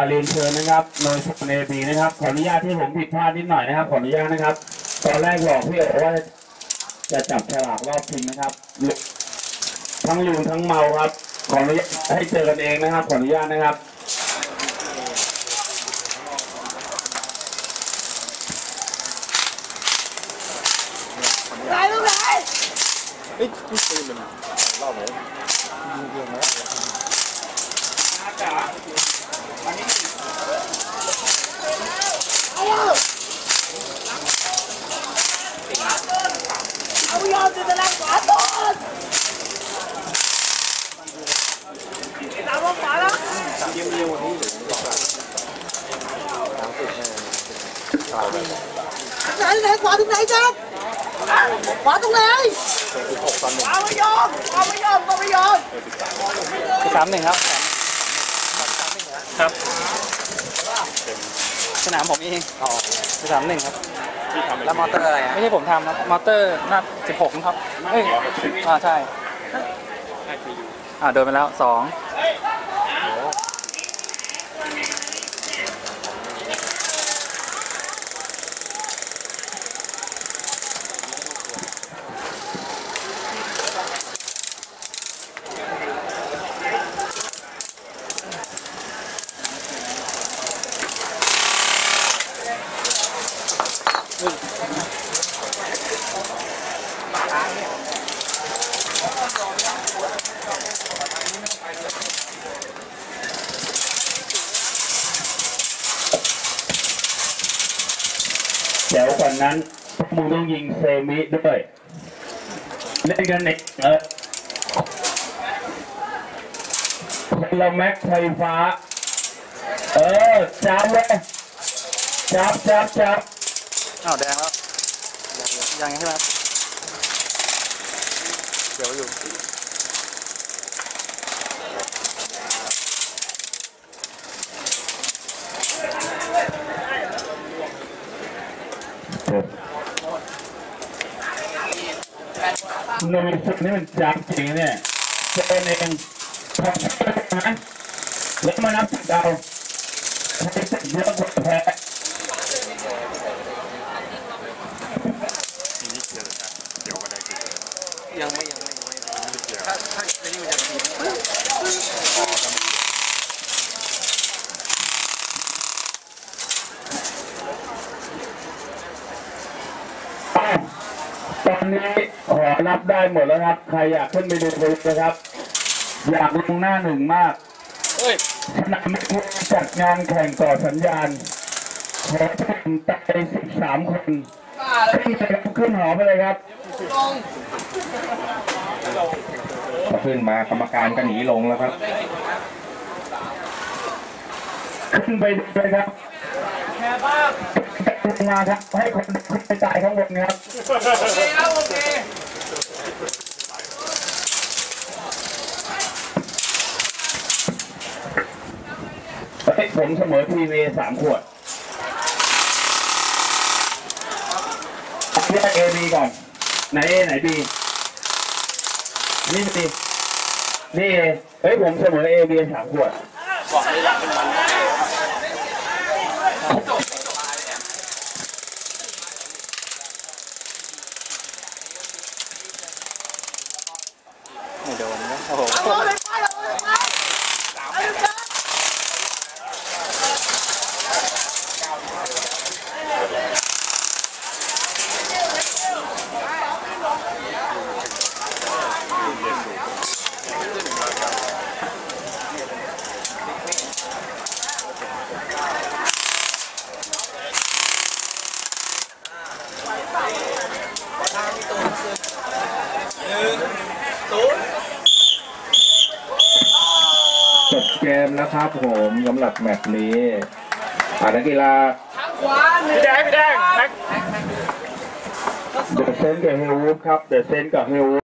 อาเรียนเชิญนะครับโดยสุเนบีนะครับ ขออนุญาตที่ผมผิดพลาดนิดหน่อยนะครับ ขออนุญาตนะครับ ตอนแรกบอกพี่โอว่าจะจับฉลากรอบชิงนะครับ ทั้งลืมทั้งเมาครับ ขออนุญาตให้เจอกันเองนะครับ ขออนุญาตนะครับไหนลูกไหนเฮ้ยนี่ปืนมันรอบไหนยิงเองไหม เอา เอายอมจะแรงขวาตอนตามว่าขวาแล้วเยี่ยมเยี่ยมวันนี้หรือ สามสิบแน่ตายไปไหนไหนขวาตรงไหนจ๊ะขวาตรงไหนสิบหกตอนหนึ่งขวาไม่ยอมขวาไม่ยอมขวาไม่ยอมสามหนึ่งครับครับสนามผมเองสามหนึ่งครับแล้วมอเตอร์อะไรอะไม่ใช่ผมทำครับ มอเตอร์หน้าสิบหกครับ เอ้ย อ่าใช่ อ่าโดนไปแล้วสอง เดี๋ยวก่อนนั้นมึงต้องยิงเซมิด้วยเล่นกันเน็กเออคนลแม็กไฟฟ้า เออจับเลยจับจับจับอ้าวแดงแล้วยังใช่ไหมเดี๋ยวอยู่ นมิสุนี่มันจับจริงเนี่ยเจนเองทำนะแล้วมานับสิบเอาใครติดเยอะกว่าแพ้ยังไม่ยังไม่ยังไม่ถ้าถ้าไอ้นี่มันจะที อ้าวตอ นนี้ขอรับได้หมดแล้วครับ ใครอยากขึ้นไปดูเลยนะครับ อยากลงหน้าหนึ่งมากเฮ้ยสนามไม่ควรจัดงานแข่งต่อสัญญาณ ขอถึงตายสิบสามคนขึ้นเลยครับขึ้นหอไปเลยครับพอขึ้นมากรรมการก็หนีลงแล้วครับ ขึ้นไปดูเลยครับ ลงมาครับให้คนขึ้นไปจ่ายข้างบนครับเฮ้ยผมเสมอทีเวสามขวดเรียกเอบีก่อน ไหนเอไหนบีนี่บีนี่เอเฮ้ยผมเสมอเอบีสามขวดไม่โดนนะเอาเลยไปเอา เลยไป นะครับผมสำหรับแมตช์นี้อ่านักกีฬาพี่แดงพี่แดงแม็กเดอะเซนกับเฮลวูฟครับ เดอะเซนกับเฮลวูฟ